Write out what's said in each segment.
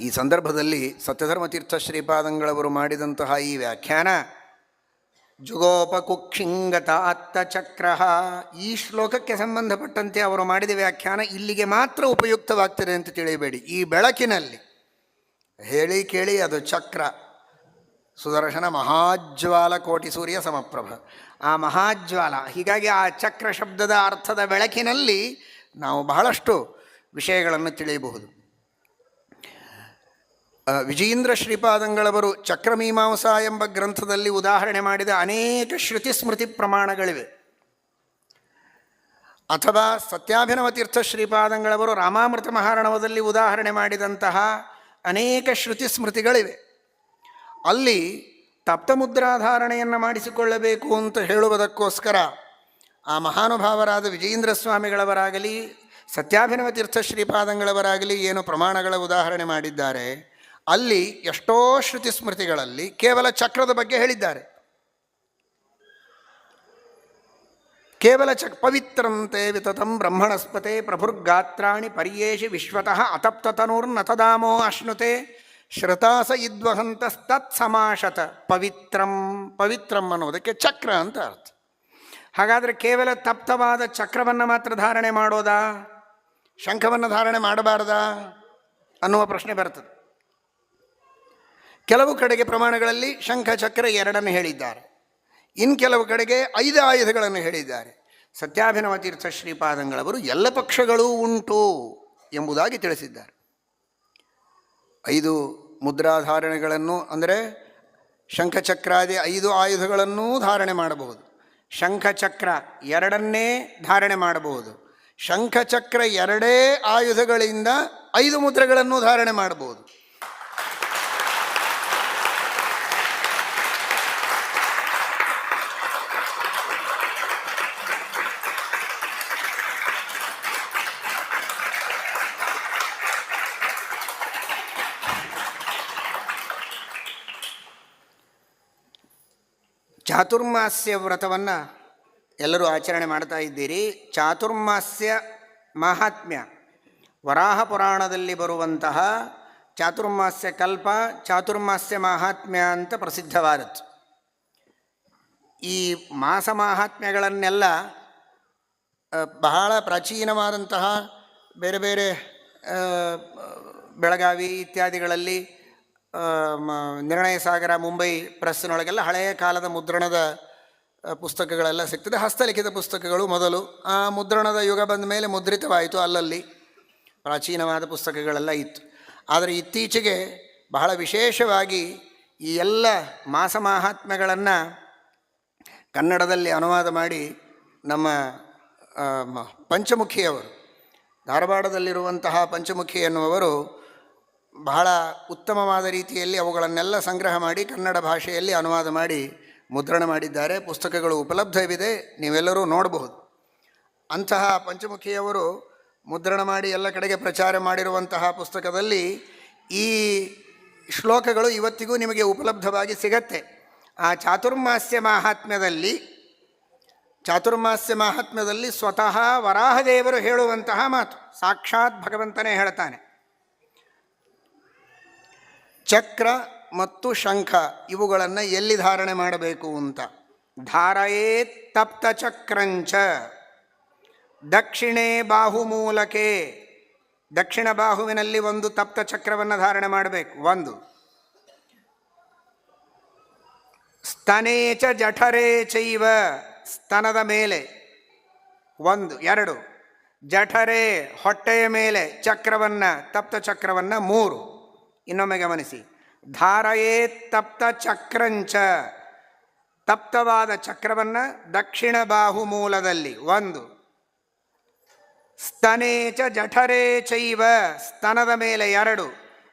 ಈ ಸಂದರ್ಭದಲ್ಲಿ ಸತ್ಯಧರ್ಮತೀರ್ಥ ಶ್ರೀಪಾದಂಗಳವರು ಮಾಡಿದಂತಹ ಈ ವ್ಯಾಖ್ಯಾನ, ಜುಗೋಪಕುಕ್ಷಿಂಗತ ಅತ್ತಚಕ್ರ ಈ ಶ್ಲೋಕಕ್ಕೆ ಸಂಬಂಧಪಟ್ಟಂತೆ ಅವರು ಮಾಡಿದ ವ್ಯಾಖ್ಯಾನ ಇಲ್ಲಿಗೆ ಮಾತ್ರ ಉಪಯುಕ್ತವಾಗ್ತದೆ ಅಂತ ತಿಳಿಯಬೇಡಿ. ಈ ಬೆಳಕಿನಲ್ಲಿ, ಹೇಳಿ ಕೇಳಿ ಅದು ಚಕ್ರ. ಸುದರ್ಶನ ಮಹಾಜ್ವಾಲ ಕೋಟಿ ಸೂರ್ಯ ಸಮಪ್ರಭ. ಆ ಮಹಾಜ್ವಾಲ, ಹೀಗಾಗಿ ಆ ಚಕ್ರ ಶಬ್ದದ ಅರ್ಥದ ಬೆಳಕಿನಲ್ಲಿ ನಾವು ಬಹಳಷ್ಟು ವಿಷಯಗಳನ್ನು ತಿಳಿಯಬಹುದು. ವಿಜಯೇಂದ್ರ ಶ್ರೀಪಾದಂಗಳವರು ಚಕ್ರಮೀಮಾಂಸ ಎಂಬ ಗ್ರಂಥದಲ್ಲಿ ಉದಾಹರಣೆ ಮಾಡಿದ ಅನೇಕ ಶ್ರುತಿ ಸ್ಮೃತಿ ಪ್ರಮಾಣಗಳಿವೆ. ಅಥವಾ ಸತ್ಯಾಭಿನವ ತೀರ್ಥ ಶ್ರೀಪಾದಂಗಳವರು ರಾಮಾಮೃತ ಮಹಾರಣವದಲ್ಲಿ ಉದಾಹರಣೆ ಮಾಡಿದಂತಹ ಅನೇಕ ಶ್ರುತಿ ಸ್ಮೃತಿಗಳಿವೆ. ಅಲ್ಲಿ ತಪ್ತಮುದ್ರಾಧಾರಣೆಯನ್ನು ಮಾಡಿಸಿಕೊಳ್ಳಬೇಕು ಅಂತ ಹೇಳುವುದಕ್ಕೋಸ್ಕರ ಆ ಮಹಾನುಭಾವರಾದ ವಿಜಯೇಂದ್ರ ಸ್ವಾಮಿಗಳವರಾಗಲಿ, ಸತ್ಯಾಭಿನವ ತೀರ್ಥ ಶ್ರೀಪಾದಂಗಳವರಾಗಲಿ ಏನು ಪ್ರಮಾಣಗಳ ಉದಾಹರಣೆ ಮಾಡಿದ್ದಾರೆ. ಅಲ್ಲಿ ಎಷ್ಟೋ ಶ್ರುತಿ ಸ್ಮೃತಿಗಳಲ್ಲಿ ಕೇವಲ ಚಕ್ರದ ಬಗ್ಗೆ ಹೇಳಿದ್ದಾರೆ. ಕೇವಲ ಚಕ್ ಪವಿತ್ರಂತೆ ವಿತತಂ ಬ್ರಹ್ಮಣಸ್ಪತೆ ಪ್ರಭುರ್ಗಾತ್ರಾಣಿ ಪರ್ಯೇಷಿ ವಿಶ್ವತಃ ಅತಪ್ತತನೂರ್ನತದಾಮೋ ಅಶ್ನುತೆ ಶ್ರತಾಸ ಇದ್ವಹಂತಸ್ತತ್ ಸಮಾಶತ ಪವಿತ್ರಂ. ಪವಿತ್ರಂ ಅನ್ನೋದಕ್ಕೆ ಚಕ್ರ ಅಂತ ಅರ್ಥ. ಹಾಗಾದರೆ ಕೇವಲ ತಪ್ತವಾದ ಚಕ್ರವನ್ನು ಮಾತ್ರ ಧಾರಣೆ ಮಾಡೋದಾ? ಶಂಖವನ್ನು ಧಾರಣೆ ಮಾಡಬಾರ್ದಾ? ಅನ್ನುವ ಪ್ರಶ್ನೆ ಬರ್ತದೆ. ಕೆಲವು ಕಡೆಗೆ ಪ್ರಮಾಣಗಳಲ್ಲಿ ಶಂಖ ಚಕ್ರ ಎರಡನ್ನು ಹೇಳಿದ್ದಾರೆ. ಇನ್ನು ಕೆಲವು ಕಡೆಗೆ ಐದು ಆಯುಧಗಳನ್ನು ಹೇಳಿದ್ದಾರೆ. ಸತ್ಯಾಭಿನವ ತೀರ್ಥ ಶ್ರೀಪಾದಂಗಳವರು ಎಲ್ಲ ಪಕ್ಷಗಳೂ ಉಂಟು ಎಂಬುದಾಗಿ ತಿಳಿಸಿದ್ದಾರೆ. ಐದು ಮುದ್ರಾಧಾರಣೆಗಳನ್ನು ಅಂದರೆ ಶಂಖಚಕ್ರಾದಿ ಐದು ಆಯುಧಗಳನ್ನೂ ಧಾರಣೆ ಮಾಡಬಹುದು. ಶಂಖಚಕ್ರ ಎರಡನ್ನೇ ಧಾರಣೆ ಮಾಡಬಹುದು. ಶಂಖಚಕ್ರ ಎರಡೇ ಆಯುಧಗಳಿಂದ ಐದು ಮುದ್ರೆಗಳನ್ನು ಧಾರಣೆ ಮಾಡಬಹುದು. ಚಾತುರ್ಮಾಸ್ಯ ವ್ರತವನ್ನು ಎಲ್ಲರೂ ಆಚರಣೆ ಮಾಡ್ತಾ ಇದ್ದೀರಿ. ಚಾತುರ್ಮಾಸ್ಯ ಮಾಹಾತ್ಮ್ಯ. ವರಾಹ ಪುರಾಣದಲ್ಲಿ ಬರುವಂತಹ ಚಾತುರ್ಮಾಸ್ಯ ಕಲ್ಪ, ಚಾತುರ್ಮಾಸ್ಯ ಮಾಹಾತ್ಮ್ಯ ಅಂತ ಪ್ರಸಿದ್ಧವಾದದ್ದು. ಈ ಮಾಸ ಮಾಹಾತ್ಮ್ಯಗಳನ್ನೆಲ್ಲ ಬಹಳ ಪ್ರಾಚೀನವಾದಂತಹ ಬೇರೆ ಬೇರೆ ಬೆಳಗಾವಿ ಇತ್ಯಾದಿಗಳಲ್ಲಿ ನಿರ್ಣಯ ಸಾಗರ, ಮುಂಬೈ ಪ್ರೆಸ್ನೊಳಗೆಲ್ಲ ಹಳೆಯ ಕಾಲದ ಮುದ್ರಣದ ಪುಸ್ತಕಗಳೆಲ್ಲ ಸಿಗ್ತದೆ. ಹಸ್ತಲಿಖಿತ ಪುಸ್ತಕಗಳು ಮೊದಲು. ಆ ಮುದ್ರಣದ ಯುಗ ಬಂದ ಮೇಲೆ ಮುದ್ರಿತವಾಯಿತು ಅಲ್ಲಲ್ಲಿ. ಪ್ರಾಚೀನವಾದ ಪುಸ್ತಕಗಳೆಲ್ಲ ಇತ್ತು. ಆದರೆ ಇತ್ತೀಚೆಗೆ ಬಹಳ ವಿಶೇಷವಾಗಿ ಈ ಎಲ್ಲ ಮಾಸ ಮಾಹಾತ್ಮ್ಯಗಳನ್ನು ಕನ್ನಡದಲ್ಲಿ ಅನುವಾದ ಮಾಡಿ ನಮ್ಮ ಪಂಚಮುಖಿಯವರು, ಧಾರವಾಡದಲ್ಲಿರುವಂತಹ ಪಂಚಮುಖಿ ಎನ್ನುವವರು ಬಹಳ ಉತ್ತಮವಾದ ರೀತಿಯಲ್ಲಿ ಅವುಗಳನ್ನೆಲ್ಲ ಸಂಗ್ರಹ ಮಾಡಿ ಕನ್ನಡ ಭಾಷೆಯಲ್ಲಿ ಅನುವಾದ ಮಾಡಿ ಮುದ್ರಣ ಮಾಡಿದ್ದಾರೆ. ಪುಸ್ತಕಗಳು ಉಪಲಬ್ಧವಿದೆ. ನೀವೆಲ್ಲರೂ ನೋಡಬಹುದು. ಅಂತಹ ಪಂಚಮುಖಿಯವರು ಮುದ್ರಣ ಮಾಡಿ ಎಲ್ಲ ಕಡೆಗೆ ಪ್ರಚಾರ ಮಾಡಿರುವಂತಹ ಪುಸ್ತಕದಲ್ಲಿ ಈ ಶ್ಲೋಕಗಳು ಇವತ್ತಿಗೂ ನಿಮಗೆ ಉಪಲಬ್ಧವಾಗಿ ಸಿಗತ್ತೆ. ಆ ಚಾತುರ್ಮಾಸ್ಯ ಮಾಹಾತ್ಮ್ಯದಲ್ಲಿ ಚಾತುರ್ಮಾಸ್ಯ ಮಾಹಾತ್ಮ್ಯದಲ್ಲಿ ಸ್ವತಃ ವರಾಹದೇವರು ಹೇಳುವಂತಹ ಮಾತು. ಸಾಕ್ಷಾತ್ ಭಗವಂತನೇ ಹೇಳ್ತಾನೆ. ಚಕ್ರ ಮತ್ತು ಶಂಖ ಇವುಗಳನ್ನು ಎಲ್ಲಿ ಧಾರಣೆ ಮಾಡಬೇಕು ಅಂತ? ಧಾರಯೇ ತಪ್ತ ಚಕ್ರಂಚ. ದಕ್ಷಿಣೇ ಬಾಹುಮೂಲಕೆ. ದಕ್ಷಿಣ ಬಾಹುವಿನಲ್ಲಿ ಒಂದು ತಪ್ತ ಚಕ್ರವನ್ನು ಧಾರಣೆ ಮಾಡಬೇಕು. ಒಂದು. ಸ್ತನೇ ಚ ಜಠರೇ ಚೈವ. ಸ್ತನದ ಮೇಲೆ. ಒಂದು. ಎರಡು. ಜಠರೆ ಹೊಟ್ಟೆಯ ಮೇಲೆ ಚಕ್ರವನ್ನು, ತಪ್ತ ಚಕ್ರವನ್ನು. ಮೂರು. ಇನ್ನೊಮ್ಮೆ ಗಮನಿಸಿ. ಧಾರಯೇ ತಪ್ತ ಚಕ್ರಂಚ. ತಪ್ತವಾದ ಚಕ್ರವನ್ನು ದಕ್ಷಿಣ ಬಾಹು ಮೂಲದಲ್ಲಿ ಒಂದು. ಸ್ತನೇ ಚ ಜಠರೇ ಚೈವ. ಸ್ತನದ ಮೇಲೆ ಎರಡು,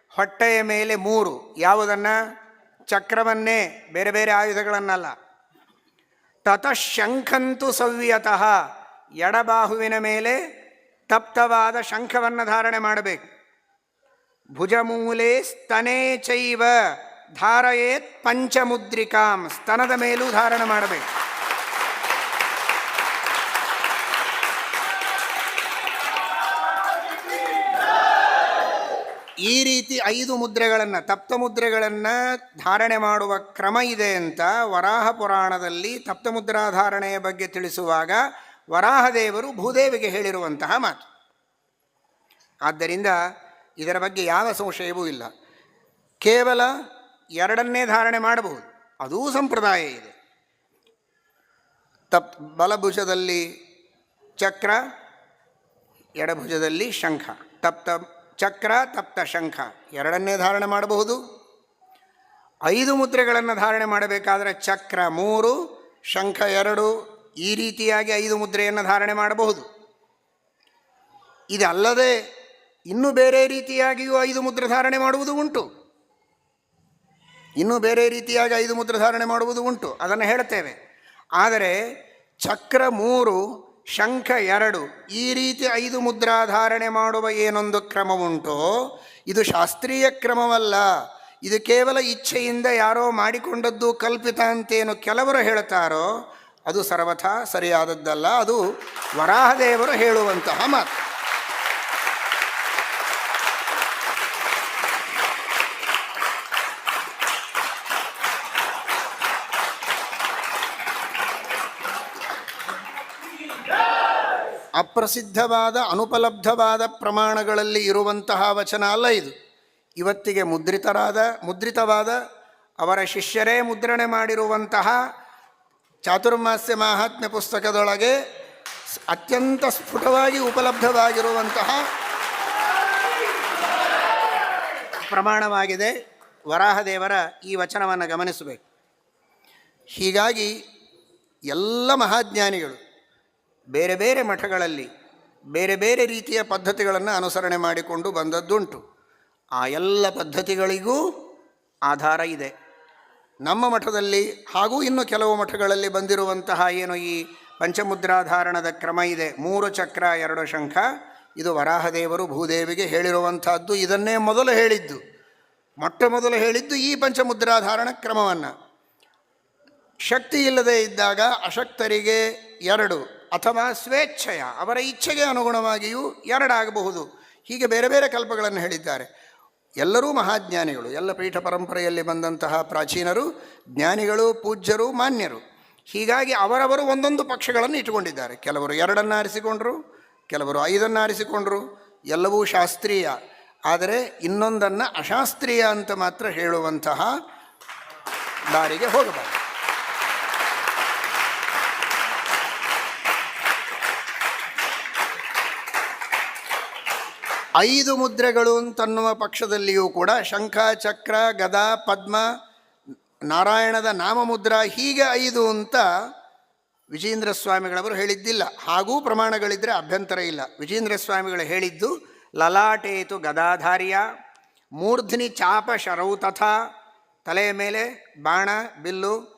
ಹೊಟ್ಟೆಯ ಮೇಲೆ ಮೂರು. ಯಾವುದನ್ನು? ಚಕ್ರವನ್ನೇ, ಬೇರೆ ಬೇರೆ ಆಯುಧಗಳನ್ನಲ್ಲ. ತತಃ ಶಂಖಂತು ಸವ್ಯತಃ. ಎಡಬಾಹುವಿನ ಮೇಲೆ ತಪ್ತವಾದ ಶಂಖವನ್ನು ಧಾರಣೆ ಮಾಡಬೇಕು. ಭುಜಮೂಲೆ ಸ್ತನೇ ಚೈವ ಧಾರಯೇತ್ ಪಂಚಮುದ್ರಿಕಾಂ. ಸ್ತನದ ಮೇಲೂ ಧಾರಣ ಮಾಡಬೇಕು. ಈ ರೀತಿ ಐದು ಮುದ್ರೆಗಳನ್ನು, ತಪ್ತ ಮುದ್ರೆಗಳನ್ನು ಧಾರಣೆ ಮಾಡುವ ಕ್ರಮ ಇದೆ ಅಂತ ವರಾಹ ಪುರಾಣದಲ್ಲಿ ತಪ್ತ ಮುದ್ರಾಧಾರಣೆಯ ಬಗ್ಗೆ ತಿಳಿಸುವಾಗ ವರಾಹದೇವರು ಭೂದೇವಿಗೆ ಹೇಳಿರುವಂತಹ ಮಾತು. ಆದ್ದರಿಂದ ಇದರ ಬಗ್ಗೆ ಯಾವ ಸಂಶಯವೂ ಇಲ್ಲ. ಕೇವಲ ಎರಡನ್ನೇ ಧಾರಣೆ ಮಾಡಬಹುದು. ಅದೂ ಸಂಪ್ರದಾಯ ಇದೆ. ತಪ್ ಬಲಭುಜದಲ್ಲಿ ಚಕ್ರ, ಎಡಭುಜದಲ್ಲಿ ಶಂಖ. ತಪ್ತ ಚಕ್ರ, ತಪ್ತ ಶಂಖ. ಎರಡನ್ನೇ ಧಾರಣೆ ಮಾಡಬಹುದು. ಐದು ಮುದ್ರೆಗಳನ್ನು ಧಾರಣೆ ಮಾಡಬೇಕಾದರೆ ಚಕ್ರ ಮೂರು, ಶಂಖ ಎರಡು, ಈ ರೀತಿಯಾಗಿ ಐದು ಮುದ್ರೆಯನ್ನು ಧಾರಣೆ ಮಾಡಬಹುದು. ಇದಲ್ಲದೆ ಇನ್ನೂ ಬೇರೆ ರೀತಿಯಾಗಿಯೂ ಐದು ಮುದ್ರೆ ಧಾರಣೆ ಮಾಡುವುದು ಉಂಟು. ಇನ್ನೂ ಬೇರೆ ರೀತಿಯಾಗಿ ಐದು ಮುದ್ರೆ ಧಾರಣೆ ಮಾಡುವುದು ಉಂಟು. ಅದನ್ನು ಹೇಳ್ತೇವೆ ಆದರೆ ಚಕ್ರ ಮೂರು, ಶಂಖ ಎರಡು ಈ ರೀತಿ ಐದು ಮುದ್ರಾ ಧಾರಣೆ ಮಾಡುವ ಏನೊಂದು ಕ್ರಮ ಉಂಟೋ? ಇದು ಶಾಸ್ತ್ರೀಯ ಕ್ರಮವಲ್ಲ. ಇದು ಕೇವಲ ಇಚ್ಛೆಯಿಂದ ಯಾರೋ ಮಾಡಿಕೊಂಡದ್ದು ಕಲ್ಪಿತ ಅಂತೇನು ಕೆಲವರು ಹೇಳ್ತಾರೋ ಅದು ಸರ್ವಥಾ ಸರಿಯಾದದ್ದಲ್ಲ. ಅದು ವರಾಹದೇವರು ಹೇಳುವಂತಹ ಮಾತು. ಅಪ್ರಸಿದ್ಧವಾದ, ಅನುಪಲಬ್ಧವಾದ ಪ್ರಮಾಣಗಳಲ್ಲಿ ಇರುವಂತಹ ವಚನ ಅಲ್ಲ ಇದು. ಇವತ್ತಿಗೆ ಮುದ್ರಿತರಾದ, ಮುದ್ರಿತವಾದ, ಅವರ ಶಿಷ್ಯರೇ ಮುದ್ರಣೆ ಮಾಡಿರುವಂತಹ ಚಾತುರ್ಮಾಸ್ಯ ಮಾಹಾತ್ಮ್ಯ ಪುಸ್ತಕದೊಳಗೆ ಅತ್ಯಂತ ಸ್ಫುಟವಾಗಿ ಉಪಲಬ್ಧವಾಗಿರುವಂತಹ ಪ್ರಮಾಣವಾಗಿದೆ. ವರಾಹದೇವರ ಈ ವಚನವನ್ನು ಗಮನಿಸಬೇಕು. ಹೀಗಾಗಿ ಎಲ್ಲ ಮಹಾಜ್ಞಾನಿಗಳು ಬೇರೆ ಬೇರೆ ಮಠಗಳಲ್ಲಿ ಬೇರೆ ಬೇರೆ ರೀತಿಯ ಪದ್ಧತಿಗಳನ್ನು ಅನುಸರಣೆ ಮಾಡಿಕೊಂಡು ಬಂದದ್ದುಂಟು. ಆ ಎಲ್ಲ ಪದ್ಧತಿಗಳಿಗೂ ಆಧಾರ ಇದೆ. ನಮ್ಮ ಮಠದಲ್ಲಿ ಹಾಗೂ ಇನ್ನು ಕೆಲವು ಮಠಗಳಲ್ಲಿ ಬಂದಿರುವಂತಹ ಏನು ಈ ಪಂಚಮುದ್ರಾಧಾರಣದ ಕ್ರಮ ಇದೆ. ಮೂರು ಚಕ್ರ, ಎರಡು ಶಂಖ, ಇದು ವರಾಹದೇವರು ಭೂದೇವಿಗೆ ಹೇಳಿರುವಂತಹದ್ದು ಇದನ್ನೇ ಮೊದಲು ಹೇಳಿದ್ದು. ಮೊಟ್ಟ ಮೊದಲು ಹೇಳಿದ್ದು ಈ ಪಂಚಮುದ್ರಾಧಾರಣ ಕ್ರಮವನ್ನು. ಶಕ್ತಿ ಇಲ್ಲದೆ ಇದ್ದಾಗ ಅಶಕ್ತರಿಗೆ ಎರಡು ಅಥವಾ ಸ್ವೇಚ್ಛೆಯ, ಅವರ ಇಚ್ಛೆಗೆ ಅನುಗುಣವಾಗಿಯೂ ಎರಡಾಗಬಹುದು. ಹೀಗೆ ಬೇರೆ ಬೇರೆ ಕಲ್ಪಗಳನ್ನು ಹೇಳಿದ್ದಾರೆ. ಎಲ್ಲರೂ ಮಹಾಜ್ಞಾನಿಗಳು, ಎಲ್ಲ ಪೀಠ ಪರಂಪರೆಯಲ್ಲಿ ಬಂದಂತಹ ಪ್ರಾಚೀನರು, ಜ್ಞಾನಿಗಳು, ಪೂಜ್ಯರು, ಮಾನ್ಯರು. ಹೀಗಾಗಿ ಅವರವರು ಒಂದೊಂದು ಪಕ್ಷಗಳನ್ನು ಇಟ್ಟುಕೊಂಡಿದ್ದಾರೆ. ಕೆಲವರು ಎರಡನ್ನು ಆರಿಸಿಕೊಂಡರು ಕೆಲವರು ಐದನ್ನು ಆರಿಸಿಕೊಂಡರು ಎಲ್ಲವೂ ಶಾಸ್ತ್ರೀಯ. ಆದರೆ ಇನ್ನೊಂದನ್ನು ಅಶಾಸ್ತ್ರೀಯ ಅಂತ ಮಾತ್ರ ಹೇಳುವಂತಹ ದಾರಿಗೆ ಹೋಗಬಾರದು. ಐದು ಮುದ್ರೆಗಳು ಅಂತನ್ನುವ ಪಕ್ಷದಲ್ಲಿಯೂ ಕೂಡ ಶಂಖ, ಚಕ್ರ, ಗದ, ಪದ್ಮ, ನಾರಾಯಣದ ನಾಮಮುದ್ರ ಹೀಗೆ ಐದು ಅಂತ ವಿಜೇಂದ್ರ ಸ್ವಾಮಿಗಳವರು ಹೇಳಿದ್ದಿಲ್ಲ. ಹಾಗೂ ಪ್ರಮಾಣಗಳಿದ್ದರೆ ಅಭ್ಯಂತರ ಇಲ್ಲ. ವಿಜೇಂದ್ರ ಸ್ವಾಮಿಗಳು ಹೇಳಿದ್ದು, ಲಲಾಟೇತು ಗದಾಧಾರ್ಯ, ಮೂರ್ಧ್ನಿ ಚಾಪ ಶರೌ ತಥಾ, ತಲೆಯ ಮೇಲೆ ಬಾಣ, ಬಿಲ್ಲು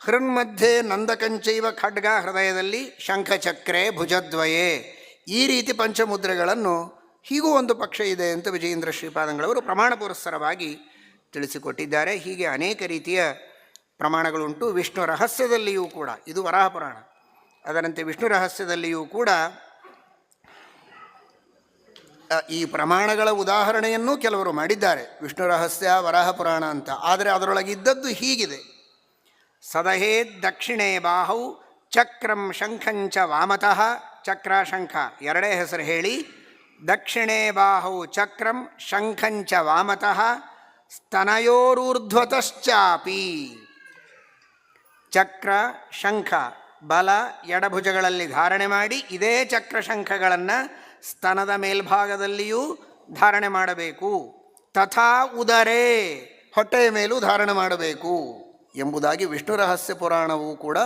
ಹೃನ್ಮಧ್ಯೆ ನಂದಕಂಚೈವ ಖಡ್ಗ ಹೃದಯದಲ್ಲಿ ಶಂಖಚಕ್ರೆ ಭುಜದ್ವಯೇ. ಈ ರೀತಿ ಪಂಚಮುದ್ರೆಗಳನ್ನು ಹೀಗೂ ಒಂದು ಪಕ್ಷ ಇದೆ ಅಂತ ವಿಜಯೇಂದ್ರ ಶ್ರೀಪಾದಂಗಳವರು ಪ್ರಮಾಣ ಪುರಸ್ಸರವಾಗಿ ತಿಳಿಸಿಕೊಟ್ಟಿದ್ದಾರೆ. ಹೀಗೆ ಅನೇಕ ರೀತಿಯ ಪ್ರಮಾಣಗಳುಂಟು. ವಿಷ್ಣು ರಹಸ್ಯದಲ್ಲಿಯೂ ಕೂಡ, ಇದು ವರಾಹ ಪುರಾಣ. ಅದರಂತೆ ವಿಷ್ಣು ರಹಸ್ಯದಲ್ಲಿಯೂ ಕೂಡ ಈ ಪ್ರಮಾಣಗಳ ಉದಾಹರಣೆಯನ್ನು ಕೆಲವರು ಮಾಡಿದ್ದಾರೆ. ವಿಷ್ಣು ರಹಸ್ಯ, ವರಾಹ ಪುರಾಣ ಅಂತ. ಆದರೆ ಅದರೊಳಗಿದ್ದದ್ದು ಹೀಗಿದೆ. ಸದಹೇ ದಕ್ಷಿಣೇ ಬಾಹೌ, ಚಕ್ರಂ ಶಂಖಂಚ ವಾಮತಃ ಚಕ್ರ ಶಂಖ ಎರಡೇ ಹೆಸರು ಹೇಳಿ ದಕ್ಷಿಣೇ ಬಾಹೌ ಚಕ್ರಂ ಶಂಖಂಚ ವಾಮತಃ ಸ್ತನಯೋರೂರ್ಧ್ವತಶ್ಚಾಪಿ. ಚಕ್ರ, ಶಂಖ, ಬಲ ಎಡಭುಜಗಳಲ್ಲಿ ಧಾರಣೆ ಮಾಡಿ ಇದೇ ಚಕ್ರ ಶಂಖಗಳನ್ನು ಸ್ತನದ ಮೇಲ್ಭಾಗದಲ್ಲಿಯೂ ಧಾರಣೆ ಮಾಡಬೇಕು. ತಥಾ ಉದರೇ ಹೊಟ್ಟೆಯ ಮೇಲೂ ಧಾರಣೆ ಮಾಡಬೇಕು ಎಂಬುದಾಗಿ ವಿಷ್ಣು ರಹಸ್ಯ ಪುರಾಣವೂ ಕೂಡ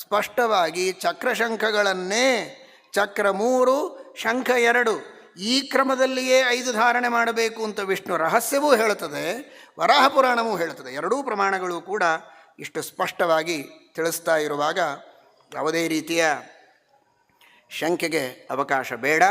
ಸ್ಪಷ್ಟವಾಗಿ ಚಕ್ರಶಂಖಗಳನ್ನೇ ಚಕ್ರ ಮೂರು, ಶಂಖ ಎರಡು ಈ ಕ್ರಮದಲ್ಲಿಯೇ ಐದು ಧಾರಣೆ ಮಾಡಬೇಕು ಅಂತ ವಿಷ್ಣು ರಹಸ್ಯವೂ ಹೇಳುತ್ತದೆ, ವರಾಹ ಪುರಾಣವೂ ಹೇಳುತ್ತದೆ. ಎರಡೂ ಪ್ರಮಾಣಗಳು ಕೂಡ ಇಷ್ಟು ಸ್ಪಷ್ಟವಾಗಿ ತಿಳಿಸ್ತಾ ಇರುವಾಗ ಯಾವುದೇ ರೀತಿಯ ಶಂಕೆಗೆ ಅವಕಾಶ ಬೇಡ.